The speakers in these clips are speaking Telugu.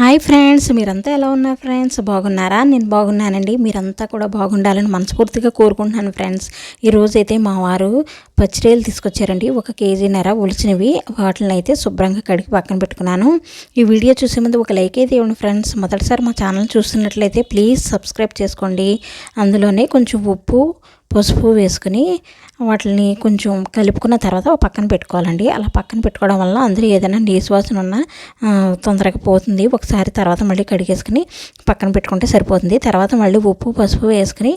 హాయ్ ఫ్రెండ్స్ మీరంతా ఎలా ఉన్నారు ఫ్రెండ్స్? బాగున్నారా? నేను బాగున్నానండి. మీరంతా కూడా బాగుండాలని మనస్ఫూర్తిగా కోరుకుంటున్నాను ఫ్రెండ్స్. ఈరోజు అయితే మా వారు పచ్చిరేలు తీసుకొచ్చారండి. ఒక కేజీన్నర ఒలిచినవి. వాటిని అయితే శుభ్రంగా కడిగి పక్కన పెట్టుకున్నాను. ఈ వీడియో చూసే ముందు ఒక లైక్ అయితే ఇవ్వండి ఫ్రెండ్స్. మొదటిసారి మా ఛానల్ చూస్తున్నట్లయితే ప్లీజ్ సబ్స్క్రైబ్ చేసుకోండి. అందులోనే కొంచెం ఉప్పు పసుపు వేసుకుని వాటిని కొంచెం కలుపుకున్న తర్వాత పక్కన పెట్టుకోవాలండి. అలా పక్కన పెట్టుకోవడం వల్ల అందులో ఏదైనా నీసు వాసన ఉన్నా తొందరగా పోతుంది. ఒకసారి తర్వాత మళ్ళీ కడిగేసుకుని పక్కన పెట్టుకుంటే సరిపోతుంది. తర్వాత మళ్ళీ ఉప్పు పసుపు వేసుకుని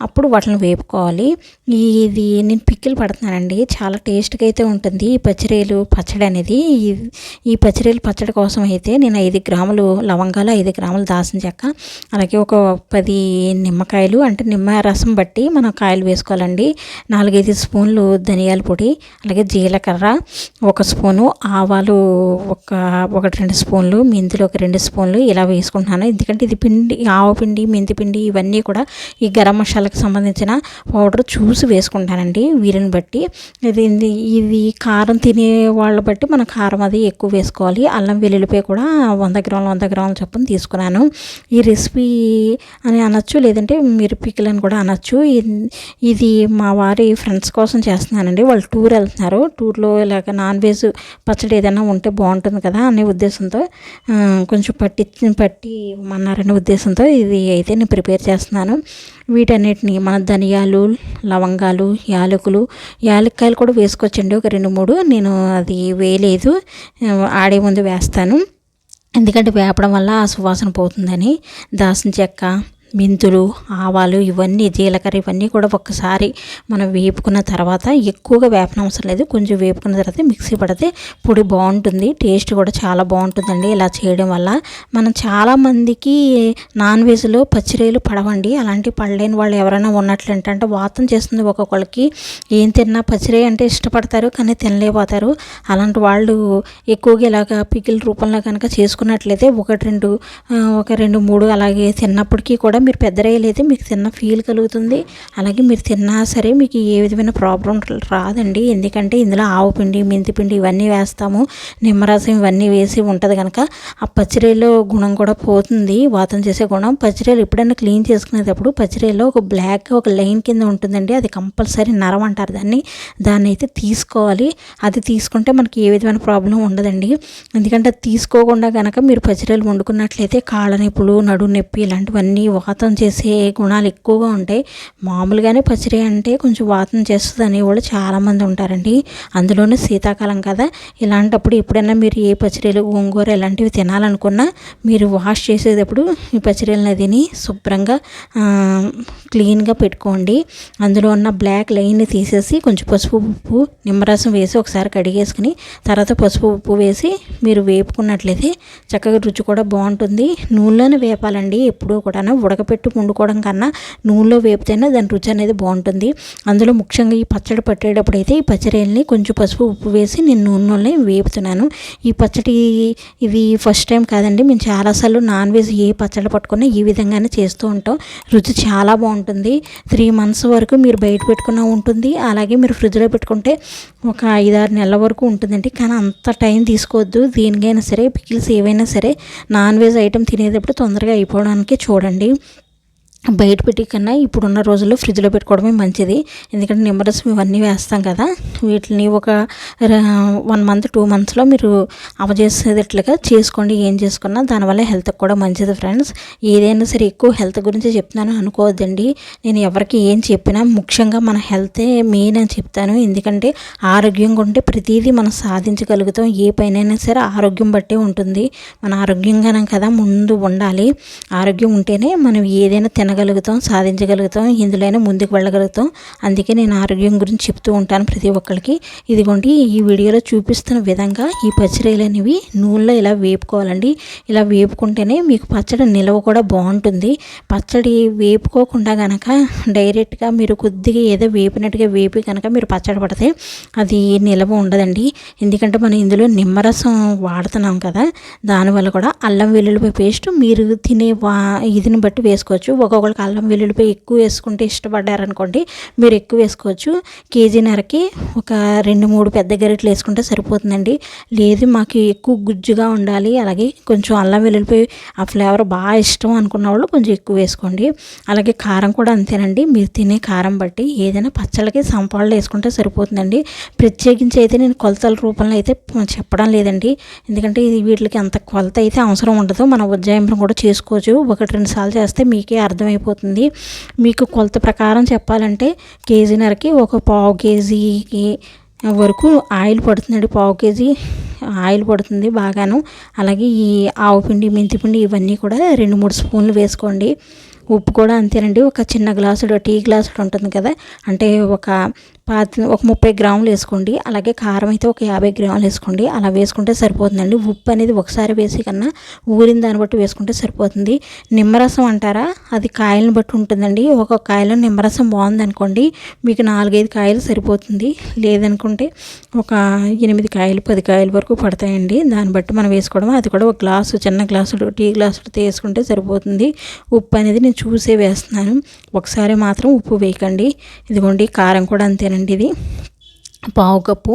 అప్పుడు వాటిని వేపుకోవాలి. ఇది నేను పిక్కిలు పడుతున్నానండి. చాలా టేస్ట్గా అయితే ఉంటుంది. ఈ పచ్చిరేలు పచ్చడి అనేది ఈ- ఈ పచ్చిరేలు పచ్చడి కోసం అయితే నేను ఐదు గ్రాములు లవంగాలు ఐదు గ్రాములు దాసిన చెక్క అలాగే ఒక పది నిమ్మకాయలు అంటే నిమ్మ రసం బట్టి మనం కాయలు వేసుకోవాలండి. నాలుగైదు స్పూన్లు ధనియాల పొడి అలాగే జీలకర్ర ఒక స్పూను ఆవాలు ఒక ఒకటి రెండు స్పూన్లు మెంతులు ఒక రెండు స్పూన్లు ఇలా వేసుకుంటున్నాను. ఎందుకంటే ఇది పిండి ఆవ పిండి మెంతి పిండి ఇవన్నీ కూడా ఈ గరం మసాలా మసాలాకి సంబంధించిన పౌడర్ చూసి వేసుకుంటానండి. వీరిని బట్టి ఇది ఇది కారం తినే వాళ్ళ బట్టి మన కారం అది ఎక్కువ వేసుకోవాలి. అల్లం వెల్లుల్లిపై కూడా వంద గ్రాములు వంద గ్రాముల చొప్పున తీసుకున్నాను. ఈ రెసిపీ అని అనొచ్చు లేదంటే మీరు పికిల్ అని కూడా అనొచ్చు. ఇది మా వారి ఫ్రెండ్స్ కోసం చేస్తున్నానండి. వాళ్ళు టూర్ వెళ్తున్నారు. టూర్లో ఇలాగ నాన్ వెజ్ పచ్చడి ఏదైనా ఉంటే బాగుంటుంది కదా అనే ఉద్దేశంతో కొంచెం పట్టి పట్టి అన్నారనే ఉద్దేశంతో ఇది అయితే నేను ప్రిపేర్ చేస్తున్నాను. వీటన్నిటిని మన ధనియాలు లవంగాలు యాలకులు యాలక్కాయలు కూడా వేసుకోవచ్చండి. ఒక రెండు మూడు. నేను అది వేయలేదు. ఆడే ముందు వేస్తాను. ఎందుకంటే వేపడం వల్ల ఆ సువాసన పోతుందని. దాసిన చెక్క మెంతులు ఆవాలు ఇవన్నీ జీలకర్ర ఇవన్నీ కూడా ఒక్కసారి మనం వేపుకున్న తర్వాత ఎక్కువగా వేపన అవసరం లేదు. కొంచెం వేపుకున్న తర్వాత మిక్సీ పడితే పొడి బాగుంటుంది. టేస్ట్ కూడా చాలా బాగుంటుందండి ఇలా చేయడం వల్ల. మనం చాలామందికి నాన్ వెజ్లో పచ్చిరేలు పడవండి. అలాంటి పడలేని వాళ్ళు ఎవరైనా ఉన్నట్లు ఏంటంటే వాతం చేస్తుంది ఒక్కొక్కరికి ఏం తిన్నా పచ్చిరే అంటే ఇష్టపడతారు కానీ తినలేకపోతారు. అలాంటి వాళ్ళు ఎక్కువగా ఇలాగ పికిల్ రూపంలో కనుక చేసుకున్నట్లయితే ఒకటి రెండు ఒక రెండు మూడు అలాగే తిన్నప్పటికీ కూడా మీరు పెద్ద రైలు మీకు తిన్న ఫీల్ కలుగుతుంది. అలాగే మీరు తిన్నా సరే మీకు ఏ విధమైన ప్రాబ్లం రాదండి. ఎందుకంటే ఇందులో ఆవు పిండి మెంతి పిండి ఇవన్నీ వేస్తాము. నిమ్మరసం ఇవన్నీ వేసి ఉంటుంది కనుక ఆ పచ్చిరేలో గుణం కూడా పోతుంది. వాతం చేసే గుణం పచ్చిరేలు ఎప్పుడైనా క్లీన్ చేసుకునేటప్పుడు పచ్చిరేలో ఒక బ్లాక్ ఒక లైన్ కింద ఉంటుందండి. అది కంపల్సరీ నరం అంటారు దాన్ని. దాన్ని అయితే తీసుకోవాలి. అది తీసుకుంటే మనకి ఏ విధమైన ప్రాబ్లం ఉండదండి. ఎందుకంటే అది తీసుకోకుండా కనుక మీరు పచ్చిరేలు వండుకున్నట్లయితే కాళ్ళ నొప్పులు నడు నొప్పి ఇలాంటివన్నీ చేసే గుణాలు ఎక్కువగా ఉంటాయి మామూలుగానే పచ్చిరి అంటే కొంచెం వాతం చేస్తుంది అనేవాళ్ళు చాలామంది ఉంటారండి. అందులోనే శీతాకాలం కదా. ఇలాంటప్పుడు ఎప్పుడైనా మీరు ఏ పచ్చిరీలు గోంగూర ఇలాంటివి తినాలనుకున్నా మీరు వాష్ చేసేటప్పుడు ఈ పచ్చిరేలను తిని శుభ్రంగా క్లీన్గా పెట్టుకోండి. అందులో ఉన్న బ్లాక్ లైన్ని తీసేసి కొంచెం పసుపు ఉప్పు నిమ్మరసం వేసి ఒకసారి కడిగేసుకుని తర్వాత పసుపు ఉప్పు వేసి మీరు వేపుకున్నట్లయితే చక్కగా రుచి కూడా బాగుంటుంది. నూనెలోనే వేపాలండి ఎప్పుడూ కూడా ఉడకపెట్టి వండుకోవడం కన్నా నూనెలో వేపితేనే దాని రుచి అనేది బాగుంటుంది. అందులో ముఖ్యంగా ఈ పచ్చడి పట్టేటప్పుడు అయితే ఈ పచ్చడిని కొంచెం పసుపు ఉప్పు వేసి నేను నూనెలోనే వేపుతున్నాను. ఈ పచ్చడి ఇది ఫస్ట్ టైం కాదండి. మేము చాలాసార్లు నాన్ వెజ్ ఏ పచ్చడి పట్టుకున్నా ఈ విధంగానే చేస్తూ ఉంటాం. రుచి చాలా బాగుంటుంది. త్రీ మంత్స్ వరకు మీరు బయట పెట్టుకున్న ఉంటుంది. అలాగే మీరు ఫ్రిడ్జ్లో పెట్టుకుంటే ఒక ఐదారు నెలల వరకు ఉంటుందండి. కానీ అంత టైం తీసుకోవద్దు. దేనికైనా సరే పికిల్స్ ఏవైనా సరే నాన్ వెజ్ ఐటెం తినేటప్పుడు తొందరగా అయిపోవడానికి చూడండి. బయట పెట్టి కన్నా ఇప్పుడున్న రోజుల్లో ఫ్రిడ్జ్లో పెట్టుకోవడమే మంచిది. ఎందుకంటే నిమ్మరసం ఇవన్నీ వేస్తాం కదా. వీటిని ఒక వన్ మంత్ టూ మంత్స్లో మీరు అవజేసేటట్లుగా చేసుకోండి ఏం చేసుకున్నా దానివల్ల హెల్త్కి కూడా మంచిది ఫ్రెండ్స్. ఏదైనా సరే ఎక్కువ హెల్త్ గురించి చెప్తున్నాను అనుకోవద్దండి. నేను ఎవరికి ఏం చెప్పినా ముఖ్యంగా మన హెల్తే మెయిన్ అని చెప్తాను. ఎందుకంటే ఆరోగ్యంగా ఉంటే ప్రతిదీ మనం సాధించగలుగుతాం. ఏ పైనైనా సరే ఆరోగ్యం బట్టే ఉంటుంది. మన ఆరోగ్యంగానే కదా ముందు ఉండాలి. ఆరోగ్యం ఉంటేనే మనం ఏదైనా తిన అనగలుగుతాం సాధించగలుగుతాం ఇందులోనే ముందుకు వెళ్ళగలుగుతాం. అందుకే నేను ఆరోగ్యం గురించి చెప్తూ ఉంటాను ప్రతి ఒక్కరికి ఇదిగోండి ఈ వీడియోలో చూపిస్తున్న విధంగా ఈ పచ్చిరేలు అనేవి నూనెలో ఇలా వేపుకోవాలండి. ఇలా వేపుకుంటేనే మీకు పచ్చడి నిలవ కూడా బాగుంటుంది. పచ్చడి వేపుకోకుండా కనుక డైరెక్ట్గా మీరు కొద్దిగా ఏదో వేపినట్టుగా వేపి కనుక మీరు పచ్చడి పడితే అది నిలవ ఉండదండి. ఎందుకంటే మనం ఇందులో నిమ్మరసం వాడుతున్నాం కదా దానివల్ల కూడా అల్లం వెల్లుల్లిపాయ పేస్ట్ మీరు తినే వా ఇదిని బట్టి వేసుకోవచ్చు. ఒక్కొక్క ఒకళ్ళకి అల్లం వెల్లుల్లిపాయ ఎక్కువ వేసుకుంటే ఇష్టపడ్డారనుకోండి మీరు ఎక్కువ వేసుకోవచ్చు. కేజీన్నరకి ఒక రెండు మూడు పెద్ద గరిటలు వేసుకుంటే సరిపోతుందండి. లేదు మాకు ఎక్కువ గుజ్జుగా ఉండాలి. అలాగే కొంచెం అల్లం వెల్లుల్లిపాయ ఆ ఫ్లేవర్ బాగా ఇష్టం అనుకున్న వాళ్ళు కొంచెం ఎక్కువ వేసుకోండి. అలాగే కారం కూడా అంతేనండి. మీరు తినే కారం బట్టి ఏదైనా పచ్చళ్ళకి సంపాళ్ళు వేసుకుంటే సరిపోతుందండి. ప్రత్యేకించి అయితే నేను కొలతల రూపంలో అయితే చెప్పడం లేదండి. ఎందుకంటే ఇది వీటికి అంత కొలత అయితే అవసరం ఉండదు. మన ఉజ్జాయింపును కూడా చేసుకోవచ్చు. ఒకటి రెండు సార్లు చేస్తే మీకే అయిపోతుంది మీకు కొలత ప్రకారం చెప్పాలంటే కేజీన్నరకి ఒక పావు కేజీకి వరకు ఆయిల్ పడుతుందండి. పావు కేజీ ఆయిల్ పడుతుంది బాగాను. అలాగే ఈ ఆవు పిండి మెంతిపిండి ఇవన్నీ కూడా రెండు మూడు స్పూన్లు వేసుకోండి. ఉప్పు కూడా అంతేనండి. ఒక చిన్న గ్లాసుడు టీ గ్లాసుడు ఉంటుంది కదా. అంటే ఒక పాతి ఒక ముప్పై గ్రాములు వేసుకోండి. అలాగే కారం అయితే ఒక యాభై గ్రాములు వేసుకోండి. అలా వేసుకుంటే సరిపోతుందండి. ఉప్పు అనేది ఒకసారి వేసి కన్నా ఊరిన దాన్ని బట్టి వేసుకుంటే సరిపోతుంది. నిమ్మరసం అంటారా? అది కాయలను బట్టి ఉంటుందండి. ఒక కాయలో నిమ్మరసం బాగుందనుకోండి. మీకు నాలుగైదు కాయలు సరిపోతుంది. లేదనుకుంటే ఒక ఎనిమిది కాయలు పది కాయల వరకు పడతాయండి. దాన్ని బట్టి మనం వేసుకోవడం. అది కూడా ఒక గ్లాసు చిన్న గ్లాసు టీ గ్లాసులు వేసుకుంటే సరిపోతుంది. ఉప్పు అనేది నేను చూసే వేస్తున్నాను. ఒకసారి మాత్రం ఉప్పు వేయకండి. ఇదిగోండి కారం కూడా అంతేనండి. అండి ఇది? పావు కప్పు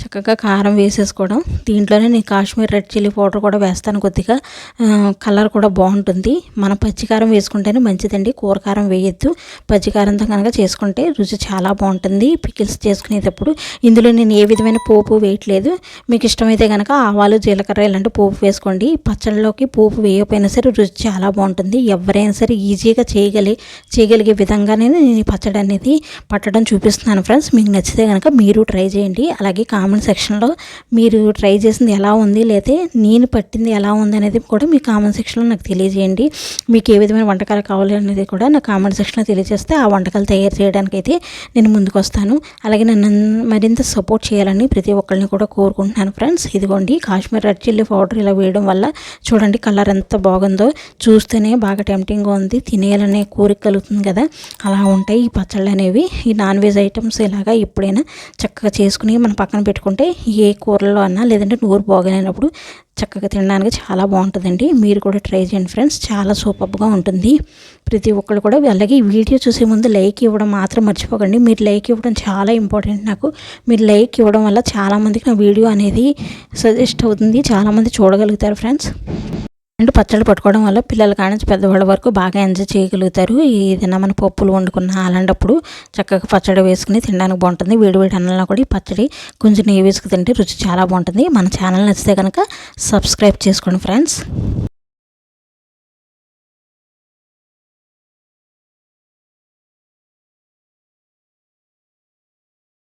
చక్కగా కారం వేసేసుకోవడం. దీంట్లోనే నేను కాశ్మీర్ రెడ్ చిల్లీ పౌడర్ కూడా వేస్తాను కొద్దిగా. కలర్ కూడా బాగుంటుంది. మనం పచ్చికారం వేసుకుంటేనే మంచిదండి. కూరకారం వేయద్దు. పచ్చికారంతో కనుక చేసుకుంటే రుచి చాలా బాగుంటుంది. పికిల్స్ చేసుకునేటప్పుడు ఇందులో నేను ఏ విధమైన పోపు వేయట్లేదు. మీకు ఇష్టమైతే కనుక ఆవాలు జీలకర్ర ఇలాంటి పోపు వేసుకోండి. పచ్చళ్ళలోకి పోపు వేయకపోయినా సరే రుచి చాలా బాగుంటుంది. ఎవరైనా సరే ఈజీగా చేయగలి చేయగలిగే విధంగానే నేను పచ్చడి అనేది పట్టడం చూపిస్తున్నాను ఫ్రెండ్స్. మీకు నచ్చితే కనుక మీరు ట్రై చేయండి. అలాగే కామెంట్ సెక్షన్లో మీరు ట్రై చేసింది ఎలా ఉంది లేతే నేను పట్టింది ఎలా ఉంది అనేది కూడా మీ కామెంట్ సెక్షన్లో నాకు తెలియజేయండి. మీకు ఏ విధమైన వంటకాలు కావాలి అనేది కూడా నా కామెంట్ సెక్షన్లో తెలియజేస్తే ఆ వంటకాలు తయారు చేయడానికి అయితే నేను ముందుకు వస్తాను. అలాగే నన్ను మరింత సపోర్ట్ చేయాలని ప్రతి ఒక్కరిని కూడా కోరుకుంటున్నాను ఫ్రెండ్స్. ఇదిగోండి కాశ్మీర్ రెడ్ చిల్లీ పౌడర్ ఇలా వేయడం వల్ల చూడండి కలర్ ఎంత బాగుందో. చూస్తేనే బాగా టెంప్టింగ్గా ఉంది తినేయాలనే కోరిక కలుగుతుంది కదా. అలా ఉంటాయి ఈ పచ్చళ్ళు అనేవి. ఈ నాన్ వెజ్ ఐటమ్స్ ఇలాగా ఎప్పుడైనా చక్కగా చేసుకుని మన పక్కన పెట్టుకుంటే ఏ కూరలో అన్నా లేదంటే నూరు బాగలేనప్పుడు చక్కగా తినడానికి చాలా బాగుంటుందండి. మీరు కూడా ట్రై చేయండి ఫ్రెండ్స్. చాలా సూపర్గా ఉంటుంది. ప్రతి ఒక్కరు కూడా అలాగే ఈ వీడియో చూసే ముందు లైక్ ఇవ్వడం మాత్రం మర్చిపోకండి. మీరు లైక్ ఇవ్వడం చాలా ఇంపార్టెంట్ నాకు. మీరు లైక్ ఇవ్వడం వల్ల చాలామందికి నా వీడియో అనేది సజెస్ట్ అవుతుంది. చాలామంది చూడగలుగుతారు ఫ్రెండ్స్. అండ్ పచ్చడి పట్టుకోవడం వల్ల పిల్లల కానించి పెద్దవాళ్ళ వరకు బాగా ఎంజాయ్ చేయగలుగుతారు. ఏదైనా మన పప్పులు వండుకున్న అలాంటప్పుడు చక్కగా పచ్చడి వేసుకుని తినడానికి బాగుంటుంది. వేడి వేడి అన్నంలో కూడా ఈ పచ్చడి కొంచెం నెయ్యి వేసుకు తింటే రుచి చాలా బాగుంటుంది. మన ఛానల్ నచ్చితే కనుక సబ్స్క్రైబ్ చేసుకోండి ఫ్రెండ్స్.